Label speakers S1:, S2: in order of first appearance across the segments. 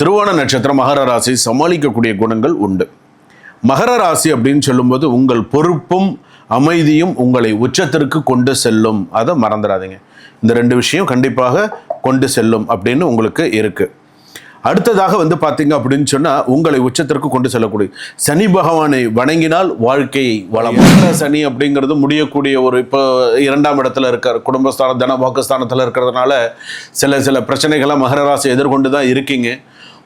S1: திருவோண நட்சத்திரம் மகர ராசி சமாளிக்கக்கூடிய குணங்கள் உண்டு. மகர ராசி அப்படின்னு சொல்லும்போது உங்கள் பொறுப்பும் அமைதியும் உங்களை உச்சத்திற்கு கொண்டு செல்லும். அதை மறந்துடாதீங்க. இந்த ரெண்டு விஷயம் கண்டிப்பாக கொண்டு செல்லும் அப்படின்னு உங்களுக்கு இருக்குது அடுத்ததாக வந்து பார்த்தீங்க அப்படின்னு சொன்னால் உங்களை உச்சத்திற்கு கொண்டு செல்லக்கூடிய. சனி பகவானை வணங்கினால் வாழ்க்கையை வளம். சனி அப்படிங்கிறது முடியக்கூடிய ஒரு இப்போ இரண்டாம் இடத்துல இருக்கார். குடும்பஸ்தானம் தன வாக்குஸ்தானத்தில் இருக்கிறதுனால சில சில பிரச்சனைகளை மகர ராசி எதிர்கொண்டு தான் இருக்கீங்க.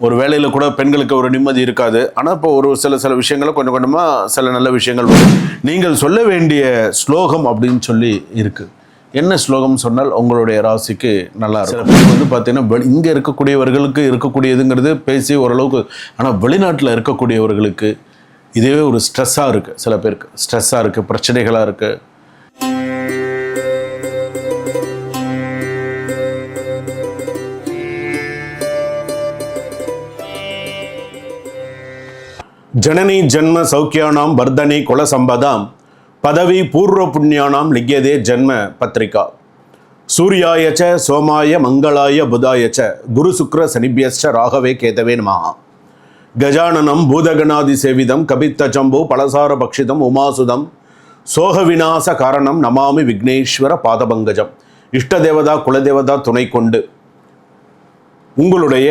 S1: ஒரு வேலையில் கூட பெண்களுக்கு ஒரு நிம்மதி இருக்காது. ஆனால் இப்போ ஒரு சில சில விஷயங்களை கொஞ்சம் கொஞ்சமாக சில நல்ல விஷயங்கள் வரும். நீங்கள் சொல்ல வேண்டிய ஸ்லோகம் அப்படின்னு சொல்லி இருக்குது என்ன ஸ்லோகம் சொன்னால் உங்களுடைய ராசிக்கு நல்லா இருக்கும். சில பேர் வந்து பார்த்தீங்கன்னா வெளி இங்கே இருக்கக்கூடியவர்களுக்கு இருக்கக்கூடியதுங்கிறது பேசி ஓரளவுக்கு ஆனால் வெளிநாட்டில் இருக்கக்கூடியவர்களுக்கு இதுவே ஒரு ஸ்ட்ரெஸ்ஸாக இருக்குது சில பேருக்கு ஸ்ட்ரெஸ்ஸாக இருக்குது பிரச்சனைகளாக இருக்குது ஜனனி ஜன்ம சௌக்கியானாம் வர்தனி குலசம்பதாம். பதவி பூர்வ புண்ணியானாம் லிக்கியதே ஜன்ம பத்திரிகா. சூர்யாயச்ச சோமாய மங்களாய புதாய ச குரு சுக்ர சனிபியஸ்ச ராகவே கேதவே நமஹ கஜானனம் பூதகணாதி சேவிதம் கபித்த ஜம்பு பலசார பக்ஷிதம் உமாசுதம் சோக விநாச காரணம் நமாமி விக்னேஸ்வர பாதபங்கஜம். இஷ்ட தேவதா குலதேவதா துணை கொண்டு. உங்களுடைய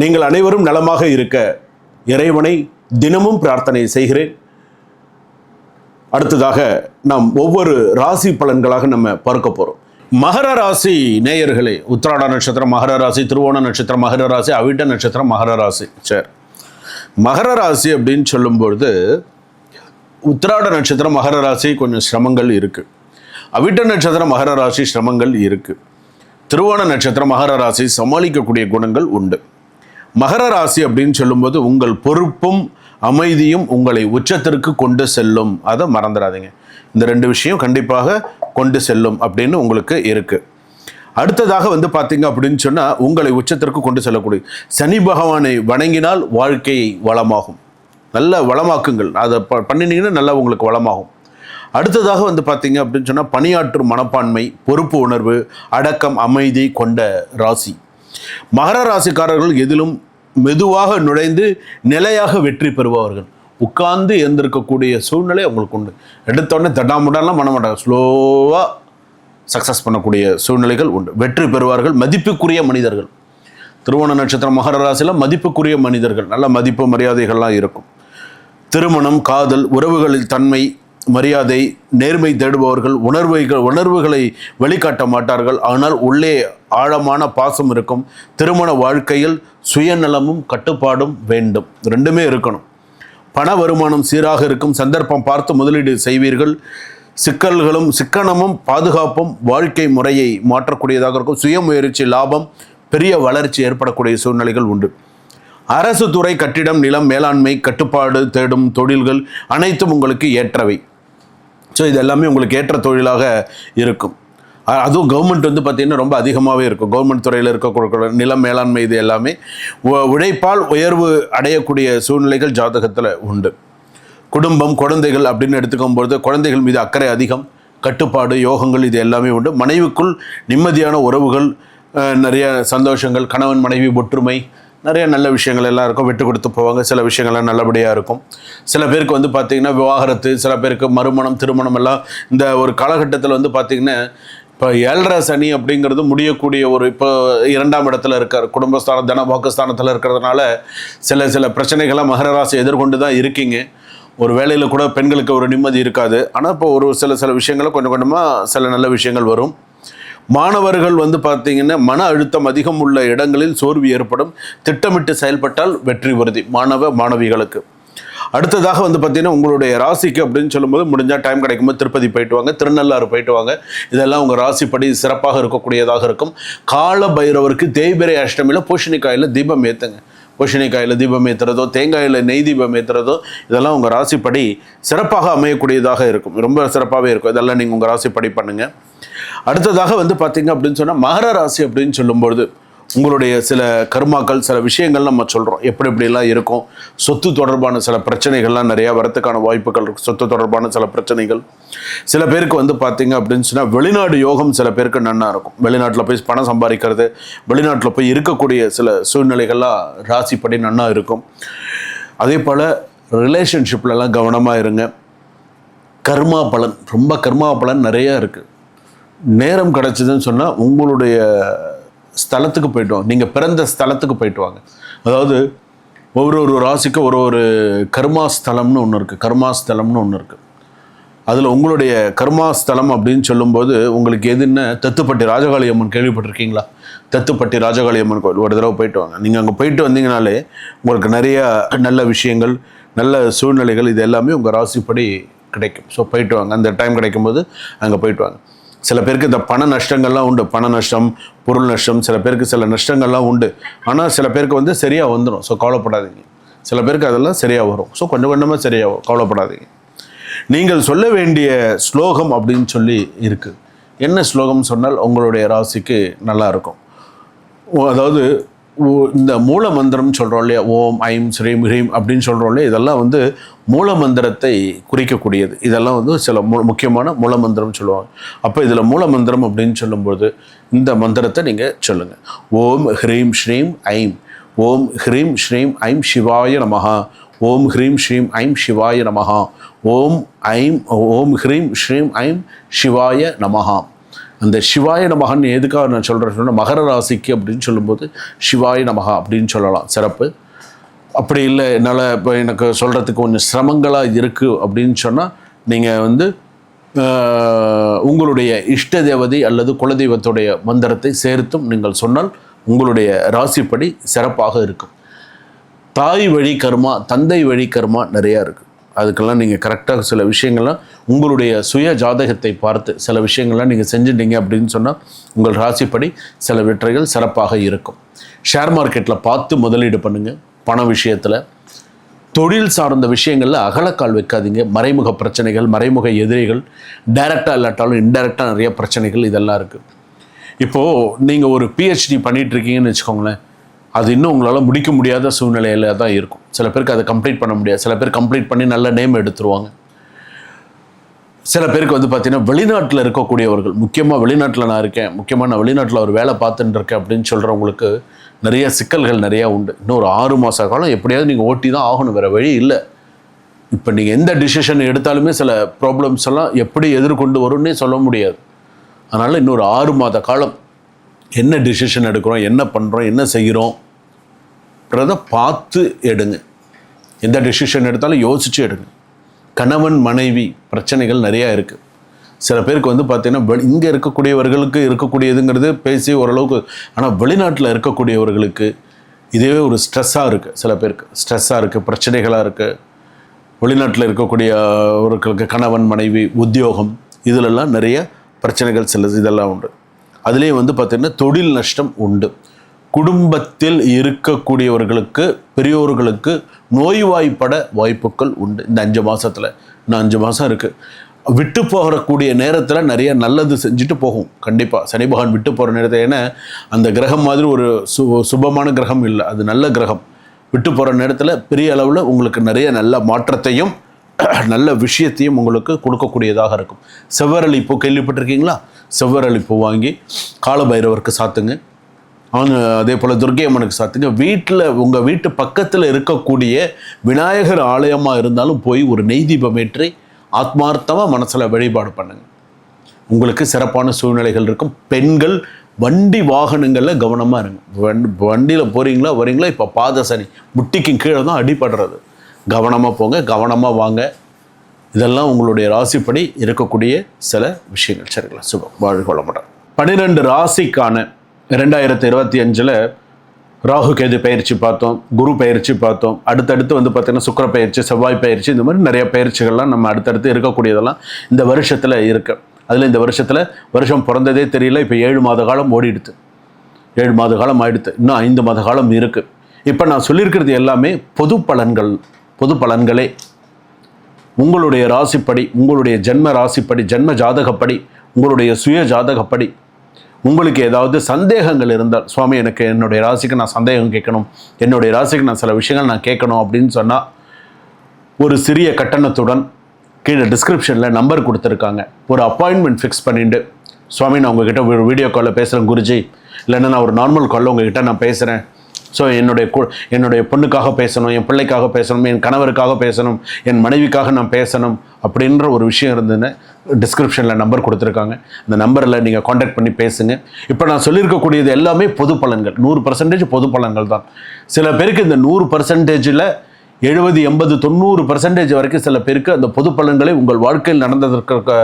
S1: நீங்கள் அனைவரும் நலமாக இருக்க இறைவனை தினமும் பிரார்த்தனை செய்கிறேன். அடுத்ததாக நாம் ஒவ்வொரு ராசி பலன்களாக நம்ம பார்க்க போகிறோம் மகர ராசி நேயர்களே உத்திராட நட்சத்திரம் மகர ராசி திருவோண நட்சத்திரம் மகர ராசி அவிட்ட நட்சத்திரம் மகர ராசி. சரி மகர ராசி அப்படின்னு சொல்லும்பொழுது உத்திராட நட்சத்திரம் மகர ராசி கொஞ்சம் சிரமங்கள் இருக்குது அவிட்ட நட்சத்திரம் மகர ராசி சிரமங்கள் இருக்குது திருவோண நட்சத்திரம் மகர ராசி சமாளிக்கக்கூடிய குணங்கள் உண்டு. மகர ராசி அப்படின்னு சொல்லும்போது உங்கள் பொறுப்பும் அமைதியும் உங்களை உச்சத்திற்கு கொண்டு செல்லும். அதை மறந்துடாதீங்க. இந்த ரெண்டு விஷயம் கண்டிப்பாக கொண்டு செல்லும் அப்படின்னு உங்களுக்கு இருக்குது அடுத்ததாக வந்து பார்த்தீங்க அப்படின்னு சொன்னால் உங்களை உச்சத்திற்கு கொண்டு செல்லக்கூடிய சனி பகவானை வணங்கினால் வாழ்க்கை வளமாகும். நல்ல வளமாக்குங்கள். அதை ப பண்ணினீங்கன்னா நல்லா உங்களுக்கு வளமாகும். அடுத்ததாக வந்து பார்த்தீங்க அப்படின்னு சொன்னால் பணியாற்றும் மனப்பான்மை பொறுப்பு உணர்வு அடக்கம் அமைதி கொண்ட ராசி. மகர ராசிக்காரர்கள் எதிலும் மெதுவாக நுழைந்து நிலையாக வெற்றி பெறுபவர்கள். உட்கார்ந்து எழுந்திருக்கக்கூடிய சூழ்நிலை அவங்களுக்கு உண்டு. எடுத்தோடனே தட்டாமுடாலாம் பண்ண மாட்டாங்க. ஸ்லோவாக சக்ஸஸ் பண்ணக்கூடிய சூழ்நிலைகள் உண்டு. வெற்றி பெறுவார்கள். மதிப்புக்குரிய மனிதர்கள். திருவோண நட்சத்திரம் மகர ராசியில் மதிப்புக்குரிய மனிதர்கள். நல்ல மதிப்பு மரியாதைகள்லாம் இருக்கும். திருமணம் காதல் உறவுகளில் தன்மை மரியாதை நேர்மை தேடுபவர்கள் உணர்வுகள் உணர்வுகளை வெளிக்காட்ட மாட்டார்கள். ஆனால் உள்ளே ஆழமான பாசம் இருக்கும். திருமண வாழ்க்கையில் சுயநலமும் கட்டுப்பாடும் வேண்டும். ரெண்டுமே இருக்கணும். பண வருமானம் சீராக இருக்கும். சந்தர்ப்பம் பார்த்து முதலீடு செய்வீர்கள். சிக்கல்களும் சிக்கனமும் பாதுகாப்பும் வாழ்க்கை முறையை மாற்றக்கூடியதாக இருக்கும். சுயமுயற்சி லாபம் பெரிய வளர்ச்சி ஏற்படக்கூடிய சூழ்நிலைகள் உண்டு. அரசு துறை கட்டிடம் நிலம் மேலாண்மை கட்டுப்பாடு தேடும் தொழில்கள் அனைத்தும் உங்களுக்கு ஏற்றவை. ஸோ இது எல்லாமே உங்களுக்கு ஏற்ற தொழிலாக இருக்கும். அதுவும் கவர்மெண்ட் வந்து பார்த்திங்கன்னா ரொம்ப அதிகமாகவே இருக்கும். கவர்மெண்ட் துறையில் இருக்கக்கூடிய நிலம் மேலாண்மை இது எல்லாமே உழைப்பால் உயர்வு அடையக்கூடிய சூழ்நிலைகள் ஜாதகத்தில் உண்டு. குடும்பம் குழந்தைகள் அப்படின்னு எடுத்துக்கும் பொழுது குழந்தைகள் மீது அக்கறை அதிகம். கட்டுப்பாடு யோகங்கள் இது எல்லாமே உண்டு. மனைவிக்குள் நிம்மதியான உறவுகள் நிறைய சந்தோஷங்கள் கணவன் மனைவி ஒற்றுமை நிறைய நல்ல விஷயங்கள் எல்லாம் இருக்கும். விட்டு கொடுத்து போவாங்க. சில விஷயங்கள்லாம் நல்லபடியாக இருக்கும். சில பேருக்கு வந்து பார்த்திங்கன்னா விவாகரத்து சில பேருக்கு மறுமணம் திருமணம் எல்லாம் இந்த ஒரு காலகட்டத்தில் வந்து பார்த்திங்கன்னா இப்போ ஏழரை சனி அப்படிங்கிறது முடியக்கூடிய ஒரு இப்போ இரண்டாம் இடத்துல இருக்கார். குடும்பஸ்தானம் தன வாக்குஸ்தானத்தில் இருக்கிறதுனால சில சில பிரச்சனைகளை மகர ராசி எதிர்கொண்டு தான் இருக்கீங்க. ஒரு வேலையில் கூட பெண்களுக்கு ஒரு நிம்மதி இருக்காது. ஆனால் இப்போ ஒரு சில சில விஷயங்களை கொஞ்சம் கொஞ்சமாக சில நல்ல விஷயங்கள் வரும். மாணவர்கள் வந்து பார்த்தீங்கன்னா மன அழுத்தம் அதிகம் உள்ள இடங்களில் சோர்வு ஏற்படும். திட்டமிட்டு செயல்பட்டால் வெற்றி உறுதி. மாணவ மாணவிகளுக்கு. அடுத்ததாக வந்து பார்த்தீங்கன்னா உங்களுடைய ராசிக்கு அப்படின்னு சொல்லும்போது முடிஞ்சால் டைம் கிடைக்கும்போது திருப்பதி போயிட்டு வாங்க. திருநள்ளாறு போயிட்டு வாங்க. இதெல்லாம் உங்கள் ராசிப்படி சிறப்பாக இருக்கக்கூடியதாக இருக்கும். கால பைரவருக்கு தேய்பிரை அஷ்டமியில் பூஷணிக்காயில் தீபம் ஏற்றுங்க பூஷணிக்காயில் தீபம் ஏற்றுறதோ தேங்காயில் நெய் தீபம் ஏற்றுறதோ இதெல்லாம் உங்கள் ராசிப்படி சிறப்பாக அமையக்கூடியதாக இருக்கும். ரொம்ப சிறப்பாகவே இருக்கும். இதெல்லாம் நீங்கள் உங்கள் ராசிப்படி பண்ணுங்கள் அடுத்ததாக வந்து பார்த்தீங்க அப்படின்னு சொன்னால் மகர ராசி அப்படின்னு சொல்லும்பொழுது உங்களுடைய சில கர்மாக்கள் சில விஷயங்கள் நம்ம சொல்கிறோம் எப்படி எப்படிலாம் இருக்கும். சொத்து தொடர்பான சில பிரச்சனைகள்லாம் நிறையா வரத்துக்கான வாய்ப்புகள் இருக்கும் சொத்து தொடர்பான சில பிரச்சனைகள். சில பேருக்கு வந்து பார்த்திங்க அப்படின்னு சொன்னால் வெளிநாடு யோகம் சில பேருக்கு நன்னா இருக்கும். வெளிநாட்டில் போய் பணம் சம்பாதிக்கிறது வெளிநாட்டில் போய் இருக்கக்கூடிய சில சூழ்நிலைகள்லாம் ராசிப்படி நன்னா இருக்கும். அதே போல் ரிலேஷன்ஷிப்லலாம் கவனமாக இருங்க. கர்மா பலன் ரொம்ப கர்மா பலன் நிறையா இருக்குது நேரம் கிடச்சிதுன்னு சொன்னால் உங்களுடைய ஸ்தலத்துக்கு போயிட்டு வாங்க நீங்கள் பிறந்த ஸ்தலத்துக்கு போயிட்டு வாங்க. அதாவது ஒவ்வொரு ஒரு ராசிக்கு ஒரு ஒரு கர்மாஸ்தலம்னு ஒன்று இருக்குது கர்மாஸ்தலம்னு ஒன்று இருக்குது அதில் உங்களுடைய கர்மாஸ்தலம் அப்படின்னு சொல்லும்போது உங்களுக்கு எதுன்னு தத்துப்பட்டி ராஜகாளி அம்மன் கேள்விப்பட்டிருக்கீங்களா? தத்துப்பட்டி ராஜகாளி அம்மன் கோயில். ஒரு தடவை போயிட்டு வாங்க. நீங்கள் அங்கே போயிட்டு வந்தீங்கனாலே உங்களுக்கு நிறைய நல்ல விஷயங்கள் நல்ல சூழ்நிலைகள் இது எல்லாமே உங்கள் ராசிப்படி கிடைக்கும். ஸோ போயிட்டு வாங்க. அந்த டைம் கிடைக்கும்போது அங்கே போயிட்டு வாங்க. சில பேருக்கு இந்த பண நஷ்டங்கள்லாம் உண்டு. பண நஷ்டம் பொருள் நஷ்டம் சில பேருக்கு சில நஷ்டங்கள்லாம் உண்டு. ஆனால் சில பேருக்கு வந்து சரியாக வந்துடும் ஸோ கவலைப்படாதீங்க. சில பேருக்கு அதெல்லாம் சரியாக வரும். ஸோ கொஞ்சம் கொஞ்சமாக சரியாக வரும். கவலைப்படாதீங்க. நீங்கள் சொல்ல வேண்டிய ஸ்லோகம் அப்படின்னு சொல்லி இருக்குது என்ன ஸ்லோகம் சொன்னால் உங்களுடைய ராசிக்கு நல்லா இருக்கும். அதாவது இந்த மூல மந்திரம் சொல்கிறோம் இல்லையா? ஓம் ஐம் ஸ்ரீம் ஹ்ரீம் அப்படின்னு சொல்கிறோம் இல்லையா? இதெல்லாம் வந்து மூல மந்திரத்தை குறிக்கக்கூடியது. இதெல்லாம் வந்து சில மு முக்கியமான மூல மந்திரம் சொல்லுவாங்க. அப்போ இதில் மூல மந்திரம் அப்படின்னு சொல்லும்போது இந்த மந்திரத்தை நீங்கள் சொல்லுங்கள் ஓம் ஹ்ரீம் ஸ்ரீம் ஐம். ஓம் ஹ்ரீம் ஸ்ரீம் ஐம் சிவாய நமஹா. ஓம் ஹ்ரீம் ஸ்ரீம் ஐம் சிவாய நமஹா. ஓம் ஐம் ஓம் ஹ்ரீம் ஸ்ரீம் ஐம் சிவாய நமஹா. அந்த சிவாய நமகன் எதுக்காக நான் சொல்கிறேன் சொன்னால் மகர ராசிக்கு அப்படின்னு சொல்லும்போது சிவாய நமகா அப்படின்னு சொல்லலாம். சிறப்பு. அப்படி இல்லை என்னால் இப்போ எனக்கு சொல்கிறதுக்கு கொஞ்சம் சிரமங்களாக இருக்குது அப்படின்னு சொன்னால் நீங்கள் வந்து உங்களுடைய இஷ்ட தேவதை அல்லது குலதெய்வத்துடைய மந்திரத்தை சேர்த்தும் நீங்கள் சொன்னால் உங்களுடைய ராசிப்படி சிறப்பாக இருக்கும். தாய் வழி கர்மா தந்தை வழி கர்மா நிறையா இருக்குது அதுக்கெல்லாம் நீங்கள் கரெக்டாக சில விஷயங்கள்லாம் உங்களுடைய சுய ஜாதகத்தை பார்த்து சில விஷயங்கள்லாம் நீங்கள் செஞ்சுட்டீங்க அப்படின்னு சொன்னால் உங்கள் ராசிப்படி சில வெற்றிகள் சிறப்பாக இருக்கும். ஷேர் மார்க்கெட்டில் பார்த்து முதலீடு பண்ணுங்கள் பண விஷயத்தில் தொழில் சார்ந்த விஷயங்களில் அகலக்கால் வைக்காதீங்க. மறைமுக பிரச்சனைகள் மறைமுக எதிரிகள் டைரெக்டாக இல்லாட்டாலும் இன்டைரக்டாக நிறைய பிரச்சனைகள் இதெல்லாம் இருக்குது இப்போது நீங்கள் ஒரு பிஹெச்டி பண்ணிகிட்ருக்கீங்கன்னு வச்சுக்கோங்களேன். அது இன்னும் உங்களால் முடிக்க முடியாத சூழ்நிலையில் தான் இருக்கும். சில பேருக்கு அதை கம்ப்ளீட் பண்ண முடியாது. சில பேர் கம்ப்ளீட் பண்ணி நல்ல நேம் எடுத்துருவாங்க. சில பேருக்கு வந்து பார்த்தீங்கன்னா வெளிநாட்டில் இருக்கக்கூடியவர்கள் முக்கியமாக வெளிநாட்டில் நான் இருக்கேன் முக்கியமாக நான் வெளிநாட்டில் ஒரு வேலை பார்த்துட்டு இருக்கேன் அப்படின்னு சொல்கிறவங்களுக்கு நிறைய சிக்கல்கள் நிறையா உண்டு. இன்னும் ஒரு ஆறு மாத காலம் எப்படியாவது நீங்கள் ஓட்டி தான் ஆகணும் வேறு வழி இல்லை. இப்போ நீங்கள் எந்த டிசிஷன் எடுத்தாலுமே சில ப்ராப்ளம்ஸ் எல்லாம் எப்படி எதிர்கொண்டு வரும்னே சொல்ல முடியாது. அதனால் இன்னொரு ஆறு மாத காலம் என்ன டிசிஷன் எடுக்கிறோம் என்ன பண்ணுறோம் என்ன செய்கிறோம் செய்கிறோம்ன்றதை பார்த்து எடுங்க. எந்த டிசிஷன் எடுத்தாலும் யோசித்து எடுங்க. கணவன் மனைவி பிரச்சனைகள் நிறையா இருக்குது சில பேருக்கு வந்து பார்த்திங்கன்னா இங்கே இருக்கக்கூடியவர்களுக்கு இருக்கக்கூடியதுங்கிறது பேசி ஓரளவுக்கு ஆனால் வெளிநாட்டில் இருக்கக்கூடியவர்களுக்கு இதுவே ஒரு ஸ்ட்ரெஸ்ஸாக இருக்குது சில பேருக்கு. ஸ்ட்ரெஸ்ஸாக இருக்குது பிரச்சனைகளாக இருக்குது வெளிநாட்டில் இருக்கக்கூடியவர்களுக்கு கணவன் மனைவி உத்தியோகம் இதிலெல்லாம் நிறைய பிரச்சனைகள் சில இதெல்லாம் உண்டு. அதுலேயும் வந்து பார்த்திங்கன்னா தொழில் நஷ்டம் உண்டு. குடும்பத்தில் இருக்கக்கூடியவர்களுக்கு பெரியோர்களுக்கு நோய்வாய்ப்பட வாய்ப்புகள் உண்டு. இந்த அஞ்சு மாதத்தில் இன்னும் அஞ்சு மாதம் இருக்குது விட்டு போகக்கூடிய நேரத்தில் நிறைய நல்லது செஞ்சுட்டு போகும். கண்டிப்பாக சனி பகவான் விட்டு போகிற நேரத்தில் ஏன்னா அந்த கிரகம் மாதிரி ஒரு சு சுபமான கிரகம் இல்லை. அது நல்ல கிரகம். விட்டு போகிற நேரத்தில் பெரிய அளவில் உங்களுக்கு நிறைய நல்ல மாற்றத்தையும் நல்ல விஷயத்தையும் உங்களுக்கு கொடுக்கக்கூடியதாக இருக்கும். செவ்வரளி பூ கேள்விப்பட்டிருக்கீங்களா? செவ்வரளி பூ வாங்கி காலபைரவருக்கு சாத்துங்க. அதே போல் துர்கை அம்மனுக்கு சாத்துங்க வீட்டில் உங்கள் வீட்டு பக்கத்தில் இருக்கக்கூடிய விநாயகர் ஆலயமாக இருந்தாலும் போய் ஒரு நெய் தீபம் ஏற்றி ஆத்மார்த்தமாக மனசில் வழிபாடு பண்ணுங்க. உங்களுக்கு சிறப்பான சூழ்நிலைகள் இருக்கும். பெண்கள் வண்டி வாகனங்களில் கவனமாக இருங்க. வண்டி வண்டியில் போகிறீங்களா வரீங்களா இப்போ பாத சனி முட்டிக்கு கீழே தான் அடிபடுறது. கவனமாக போங்க கவனமாக வாங்க. இதெல்லாம் உங்களுடைய ராசிப்படி இருக்கக்கூடிய சில விஷயங்கள். சரிங்களா? சுபம். வாழ்கொள்ள மாட்டேன் பன்னிரெண்டு ராசிக்கான ரெண்டாயிரத்தி இருபத்தி அஞ்சில் ராகு கேது பயிற்சி பார்த்தோம் குரு பயிற்சி பார்த்தோம். அடுத்தடுத்து வந்து பார்த்திங்கன்னா சுக்கர பயிற்சி செவ்வாய் பயிற்சி இந்த மாதிரி நிறைய பயிற்சிகள்லாம் நம்ம அடுத்தடுத்து இருக்கக்கூடியதெல்லாம் இந்த வருஷத்தில் இருக்கு. அதில் இந்த வருஷத்தில் வருஷம் பிறந்ததே தெரியல இப்போ ஏழு மாத காலம் ஓடிடுது ஏழு மாத காலம் ஆயிடுது இன்னும் ஐந்து மாத காலம் இருக்குது இப்போ நான் சொல்லியிருக்கிறது எல்லாமே பொது பலன்கள் பொது பலன்களே. உங்களுடைய ராசிப்படி உங்களுடைய ஜென்ம ராசிப்படி ஜென்ம ஜாதகப்படி உங்களுடைய சுய ஜாதகப்படி உங்களுக்கு ஏதாவது சந்தேகங்கள் இருந்தால் சுவாமி எனக்கு என்னுடைய ராசிக்கு நான் சந்தேகம் கேட்கணும். என்னுடைய ராசிக்கு நான் சில விஷயங்கள் நான் கேட்கணும் அப்படின்னு சொன்னால் ஒரு சிறிய கட்டணத்துடன் கீழே டிஸ்கிரிப்ஷனில் நம்பர் கொடுத்துருக்காங்க. ஒரு அப்பாயின்மெண்ட் ஃபிக்ஸ் பண்ணிட்டு சுவாமி நான் உங்ககிட்ட ஒரு வீடியோ காலில் பேசுகிறேன் குருஜி. இல்லைன்னா நான் ஒரு நார்மல் காலில் உங்ககிட்ட நான் பேசுகிறேன் ஸோ என்னுடைய கு என்னுடைய பொண்ணுக்காக பேசணும் என் பிள்ளைக்காக பேசணும் என் கணவருக்காக பேசணும் என் மனைவிக்காக நான் பேசணும் அப்படின்ற ஒரு விஷயம் இருந்ததுன்னு டிஸ்கிரிப்ஷனில் நம்பர் கொடுத்துருக்காங்க. அந்த நம்பரில் நீங்கள் காண்டாக்ட் பண்ணி பேசுங்க. இப்போ நான் சொல்லியிருக்கக்கூடியது எல்லாமே பொது பலன்கள். நூறு பர்சன்டேஜ் பொது பலன்கள் தான். சில பேருக்கு இந்த நூறு பர்சன்டேஜில் எழுபது எண்பது தொண்ணூறு பர்சன்டேஜ் வரைக்கும் சில பேருக்கு அந்த பொது பலன்களை உங்கள் வாழ்க்கையில் நடந்ததற்கு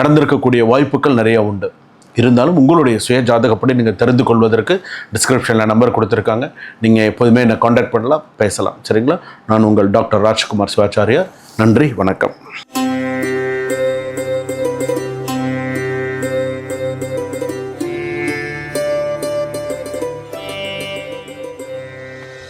S1: நடந்திருக்கக்கூடிய வாய்ப்புகள் நிறைய உண்டு. இருந்தாலும் உங்களுடைய சுய ஜாதகப்படி நீங்கள் தெரிந்து கொள்வதற்கு டிஸ்கிரிப்ஷனில் நம்பர் கொடுத்துருக்காங்க. நீங்கள் எப்போதுமே என்னை காண்டாக்ட் பண்ணலாம் பேசலாம். சரிங்களா? நான் உங்கள் டாக்டர் ராஜ்குமார் சிவாச்சாரியா. நன்றி வணக்கம்.